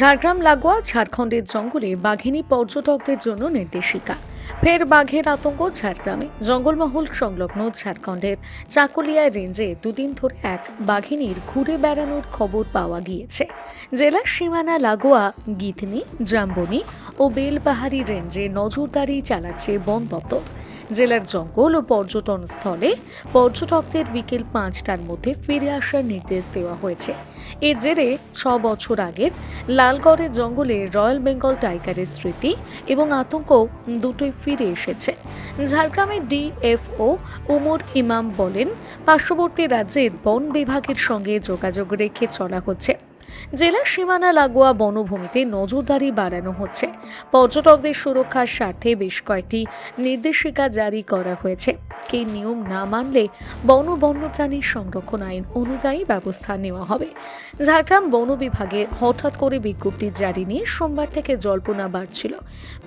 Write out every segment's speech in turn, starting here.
ঝাড়গ্রাম, লাগোয়া, ঝাড়খণ্ডের জঙ্গলে বাঘিনী পর্যটকদের জন্য নির্দেশিকা। ফের বাঘের আতঙ্ক ঝাড়গ্রামে। জঙ্গলমহল সংলগ্ন ঝাড়খণ্ডের চাকুলিয়া রেঞ্জে দুদিন ধরে এক বাঘিনীর ঘুরে বেড়ানোর খবর পাওয়া গিয়েছে। জেলার সীমানা লাগোয়া গিথনি জাম্বনি ও বেলপাহাড়ি রেঞ্জে নজরদারি চালাচ্ছে বন দপ্তর। জেলার জঙ্গল ও পর্যটন স্থলে পর্যটকদের বিকেল পাঁচটার মধ্যে ফিরে আসার নির্দেশ দেওয়া হয়েছে। এর জেরে ছ বছর আগের লালগড়ের জঙ্গলে রয়্যাল বেঙ্গল টাইগারের স্মৃতি এবং আতঙ্ক দুটোই ফিরে এসেছে। ঝাড়গ্রামের ডিএফও উমর ইমাম বলেন, পার্শ্ববর্তী রাজ্যের বন বিভাগের সঙ্গে যোগাযোগ রেখে চলা হচ্ছে। জেলার সীমানা লাগোয়া বনভূমিতে নজরদারি বাড়ানো হচ্ছে। পর্যটকদের সুরক্ষার স্বার্থে বেশ কয়েকটি নির্দেশিকা জারি করা হয়েছে। এই নিয়ম না মানলে বন বন্যপ্রাণী সংরক্ষণ আইন অনুযায়ী ব্যবস্থা নেওয়া হবে। ঝাড়গ্রাম বন বিভাগে হঠাৎ করে বিজ্ঞপ্তি জারি নিয়ে সোমবার থেকে জল্পনা বাড়ছিল।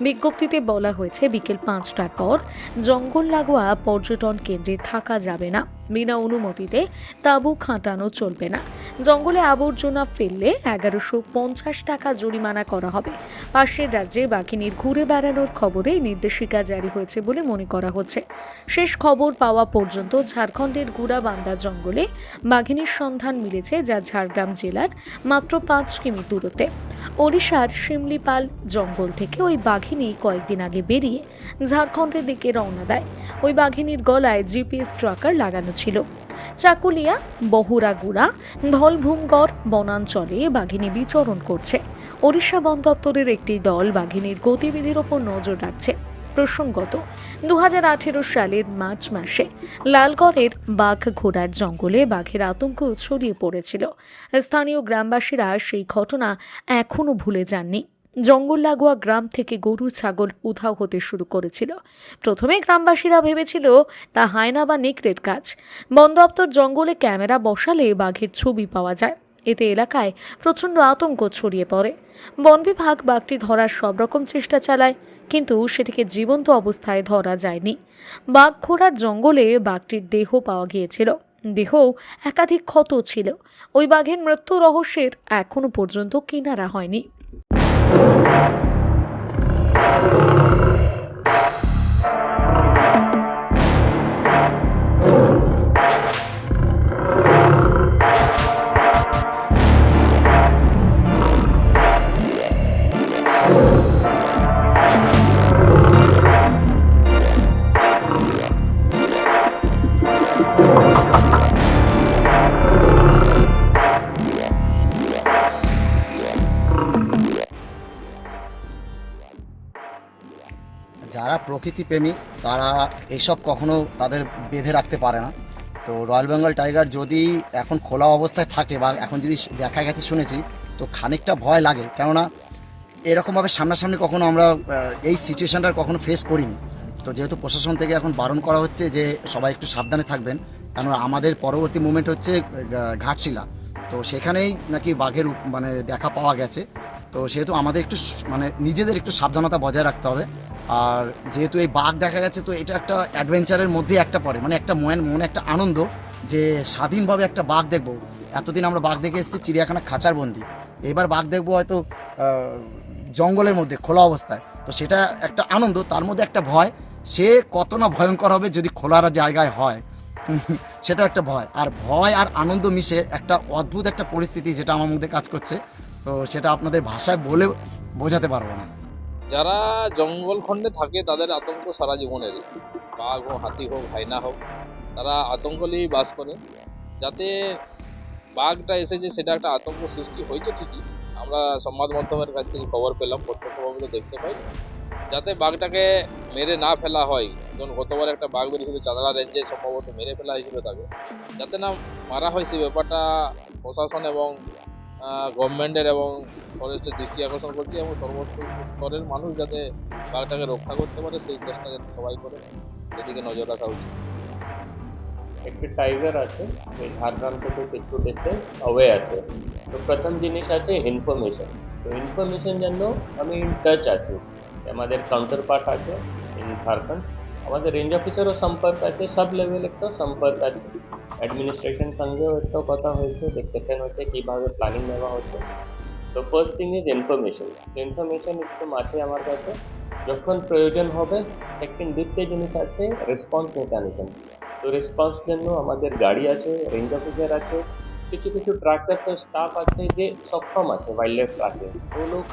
বিজ্ঞপ্তিতে বলা হয়েছে, বিকেল পাঁচটার পর জঙ্গল লাগোয়া পর্যটন কেন্দ্রে থাকা যাবে না। বিনা অনুমতিতে তাঁবু খাটানো চলবে না। জঙ্গলে আবর্জনা ফেললে এগারোশো পঞ্চাশ টাকা জরিমানা করা হবে। পাশের রাজ্যে বাঘিনীর ঘুরে বেড়ানোর খবরে নির্দেশিকা জারি হয়েছে বলে মনে করা হচ্ছে। শেষ খবর পাওয়া পর্যন্ত ঝাড়খণ্ডের গুড়াবান্দা জঙ্গলে বাঘিনীর সন্ধান মিলেছে, যা ঝাড়গ্রাম জেলার মাত্র পাঁচ কিমি দূরত্বে। ওড়িশার শিমলিপাল জঙ্গল থেকে ওই বাঘিনী কয়েকদিন আগে বেরিয়ে ঝাড়খণ্ডের দিকে রওনা দেয়। ওই বাঘিনীর গলায় জিপিএস ট্রাকার লাগানো ছিল। চাকুলিয়া, বহুরাগুড়া, ধলভূমগড় বনাঞ্চলে বাঘিনী বিচরণ করছে। ওড়িশা বন দপ্তরের একটি দল বাঘিনীর গতিবিধির ওপর নজর রাখছে। প্রসঙ্গত দু হাজার আঠেরো সালের মার্চ মাসে লালগড়ের বাঘ ঘোড়ার জঙ্গলে বাঘের আতঙ্ক ছড়িয়ে পড়েছিল। স্থানীয় গ্রামবাসীরা সেই ঘটনা এখনও ভুলে যাননি। জঙ্গল লাগোয়া গ্রাম থেকে গরু, ছাগল উধাও হতে শুরু করেছিল। প্রথমে গ্রামবাসীরা ভেবেছিল, তা হায়না বা নেকড়ের কাজ। বন দপ্তর জঙ্গলে ক্যামেরা বসালে বাঘের ছবি পাওয়া যায়। এতে এলাকায় প্রচণ্ড আতঙ্ক ছড়িয়ে পড়ে। বন বিভাগ বাঘটি ধরার সব রকম চেষ্টা চালায়, কিন্তু সেটিকে জীবন্ত অবস্থায় ধরা যায়নি। বাঘ ঘোড়ার জঙ্গলে বাঘটির দেহ পাওয়া গিয়েছিল। দেহও একাধিক ক্ষত ছিল। ওই বাঘের মৃত্যু রহস্যের এখনও পর্যন্ত কিনারা হয়নি। Thank you. যারা প্রকৃতি প্রেমী, তারা এসব কখনো তাদের বেঁধে রাখতে পারে না। তো রয়্যাল বেঙ্গল টাইগার যদি এখন খোলা অবস্থায় থাকে বা এখন যদি দেখা গেছে শুনেছি, তো খানিকটা ভয় লাগে। কেননা এরকমভাবে সামনাসামনি কখনো আমরা এই সিচুয়েশনটা কখনো ফেস করিনি। তো যেহেতু প্রশাসন থেকে এখন বারণ করা হচ্ছে যে সবাই একটু সাবধানে থাকবেন, কেননা আমাদের পরবর্তী মুভমেন্ট হচ্ছে ঘাটশিলা। তো সেখানেই নাকি বাঘের মানে দেখা পাওয়া গেছে। তো সেহেতু আমাদের একটু মানে নিজেদের একটু সাবধানতা বজায় রাখতে হবে। আর যেহেতু এই বাঘ দেখা গেছে, তো এটা একটা অ্যাডভেঞ্চারের মধ্যেই একটা পড়ে। মানে একটা মন, মনে একটা আনন্দ যে স্বাধীনভাবে একটা বাঘ দেখব। এতদিন আমরা বাঘ দেখে এসেছি, চিড়িয়াখানা খাঁচার বন্দি। এবার বাঘ দেখব হয়তো জঙ্গলের মধ্যে, খোলা অবস্থায়। তো সেটা একটা আনন্দ, তার মধ্যে একটা ভয়। সে কত না ভয়ঙ্কর হবে যদি খোলার জায়গায় হয়। সেটা একটা ভয়। আর ভয় আর আনন্দ মিশে একটা অদ্ভুত একটা পরিস্থিতি যেটা আমার মধ্যে কাজ করছে। তো সেটা আপনাদের ভাষায় বলে বোঝাতে পারব না। যারা জঙ্গল খণ্ডে থাকে, তাদের আতঙ্ক সারা জীবনের। বাঘ হোক, হাতি হোক, হাইনা হোক, তারা আতঙ্ক নিয়েই বাস করে। যাতে বাঘটা এসেছে, সেটা একটা আতঙ্ক সৃষ্টি হয়েছে ঠিকই। আমরা সংবাদ মাধ্যমের কাছ থেকে খবর পেলাম প্রত্যক্ষভাবে দেখতে পাই। যাতে বাঘটাকে মেরে না ফেলা হয়। যেমন গতবার একটা বাঘ বেরিয়েছিল চাঁদড়া রেঞ্জে সম্ভবত মেরে ফেলা হয়েছিল তাকে। যাতে না মারা হয়, সেই ব্যাপারটা প্রশাসন এবং গভর্নমেন্টের এবং ফরেস্টের দৃষ্টি আকর্ষণ করছি এবং সর্বোচ্চ স্তরের মানুষ যাতে বাঘটাকে রক্ষা করতে পারে, সেই চেষ্টা যাতে সবাই করে, সেদিকে নজর রাখা উচিত। একটি টাইগার আছে এই ঝাড়গ্রাম থেকে কিছু ডিস্টেন্স অ্যাওয়ে আছে। তো প্রথম জিনিস আছে ইনফরমেশন তো ইনফরমেশন জন্য আমি ইন টাচ আছি। আমাদের কাউন্টার পার্ট আছে ইন ঝাড়খণ্ড আমাদের রেঞ্জ অফিসারও সম্পর্ক আছে সব লেভেল একটা সম্পর্ক আছে অ্যাডমিনিস্ট্রেশন সঙ্গেও একটা কথা হয়েছে ডিসকাশন হচ্ছে কীভাবে প্ল্যানিং নেওয়া হচ্ছে তো first thing is information information একটু আছে আমার কাছে যখন প্রয়োজন হবে সেকেন্ড দ্বিতীয় জিনিস আছে রেসপন্স মেকানিজম তো রেসপন্স জন্য আমাদের গাড়ি আছে রেঞ্জ অফিসার আছে কিছু কিছু ট্রাক্টার্সের স্টাফ আছে যে সক্ষম আছে ওয়াইল্ড লাইফ ট্রাকে ও লোক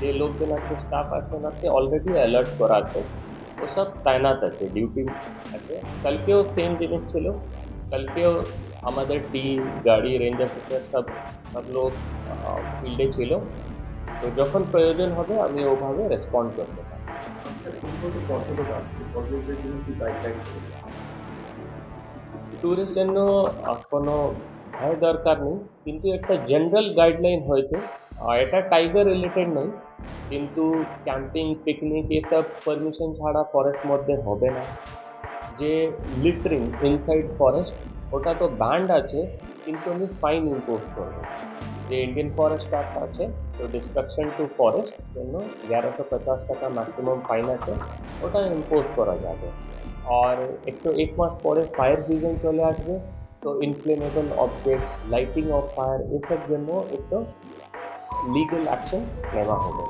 যে লোকজন আছে স্টাফ আছে ওনাকে অলরেডি অ্যালার্ট করা আছে ও সব তাইনাত আছে ডিউটি আছে কালকেও সেম জিনিস ছিল কালকেও আমাদের টিম গাড়ি রেঞ্জ অফিসার সব সব লোক ফিল্ডে ছিল তো যখন প্রয়োজন হবে আমি ওভাবে রেসপন্ড করতে পারি ট্যুরিস্ট জন্য কোনো ভয় দরকার নেই কিন্তু একটা জেনারেল গাইডলাইন হয়েছে এটা টাইগার রিলেটেড নেই কিন্তু ক্যাম্পিং পিকনিক এসব পারমিশন ছাড়া ফরেস্ট মধ্যে হবে না যে লিটারিং ইনসাইড ফরেস্ট ওটা তো ব্যান্ড আছে কিন্তু আমি ফাইন ইম্পোজ করব যে ইন্ডিয়ান ফরেস্ট অ্যাক্ট আছে তো ডিস্ট্রাকশন টু ফরেস্ট জন্য এগারোশো পঞ্চাশ টাকা ম্যাক্সিমাম ফাইন আছে ওটা ইম্পোজ করা যাবে আর একটু এক মাস পরে ফায়ার সিজন চলে আসবে তো inflammable objects lighting of fire এসব জন্য একটু লিগাল অ্যাকশন নেওয়া হবে